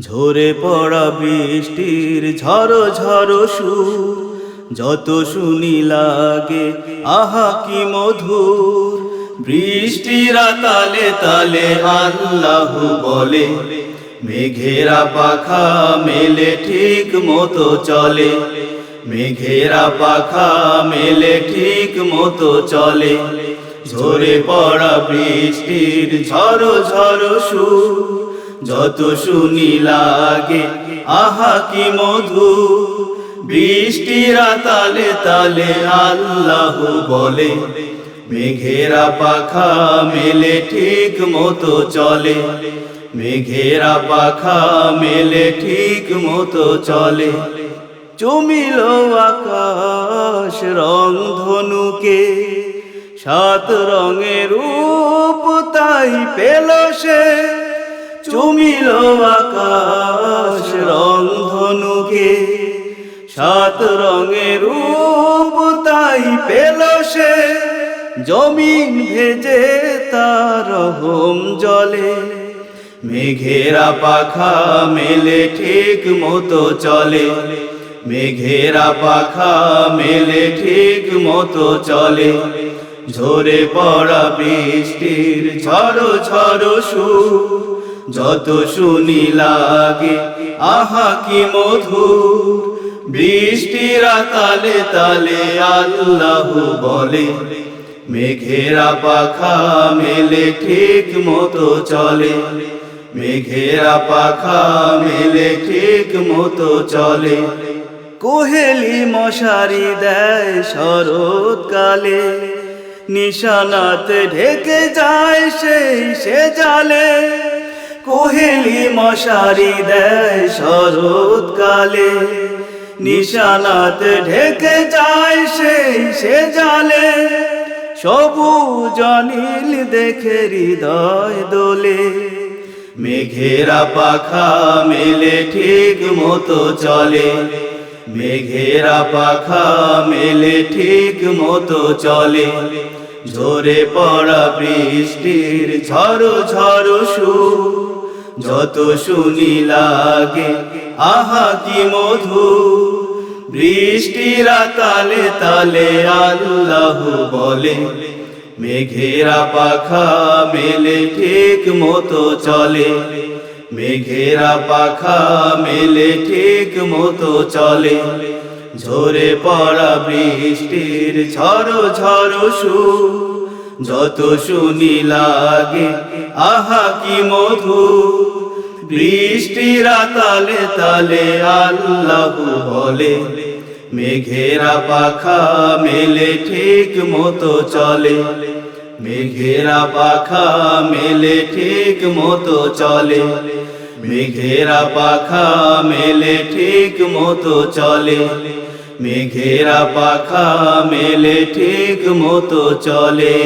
ঝরে পড়া বৃষ্টির ঝড়ো ঝড়ো সুর, যত শুনি লাগে, আহা কি মধুর। বৃষ্টিরা তালে তালে আল্লাহ বলে, মেঘেরা পাখা মেলে ঠিক মতো চলে। মেঘেরা পাখা মেলে ঠিক মতো চলে। ঝরে পড়া বৃষ্টির ঝড়ো ঝড়ো সুর যত শুনি লাগে, আহা কি মধু। বৃষ্টিরা তালে তালে আল্লাহ বলে, মেঘেরা পাখা মেলে ঠিক মতো চলে। মেঘেরা পাখা মেলে ঠিক মতো চলে। জমিল আকাশ রং ধনুকে সাত রঙের রূপ তাই পেল সে। চুমিল আকাশ রং ধনুকে সাত রঙের রূপ তাই পেল সে। জমিন ভেজে তার হোম জলে, মেঘেরা পাখা মেলে ঠিক মতো চলে। মেঘেরা পাখা মেলে ঠিক মতো চলে। ঝরে পড়া বৃষ্টির ঝড়ো ঝড়ো সুর যত শুনি লাগে, আহা কি মধুর বৃষ্টিরা তালে তালে আল্লাহ বলে, মেঘেরা পাখা মেলে ঠিক মতো চলে। মেঘেরা পাখা মেলে ঠিক মতো চলে। কোহেলি মশারি দেয় শরৎকালে নিশানাতে ঢেকে যায় সেই সে জালে। কোহেলি মশারি দেয় শরৎকালে। নিশানাতে ঢেকে যায় সেই সে জালে। সবুজ নীল দেখে হৃদয় দোলে। মেঘেরা পাখা মেলে ঠিক মতো চলে। মেঘেরা পাখা মেলে ঠিক মতো চলে। ঝরে পড়া বৃষ্টির ঝড়ো ঝড়ো সুর। যত শুনি লাগে, আহা কি মধু? বৃষ্টিরা তালে তালে আল্লাহ বলে, মেঘেরা পাখা মেলে ঠিক মতো চলে, মেঘেরা পাখা মেলে ঠিক মতো চলে, ঝরে পড়া বৃষ্টির ঝড়ো ঝড়ো সুর। যত শুনি লাগে, আহা কি মধু? বৃষ্টিরা তালে তালে আল্লাহ বলে, মেঘেরা পাখা মেলে ঠিক মতো চলে, মেঘেরা পাখা মেলে ঠিক মতো চলে, মেঘেরা পাখা মেলে ঠিক মতো চলে। মেঘেরা পাখা মেলে ঠিক মতো চলে।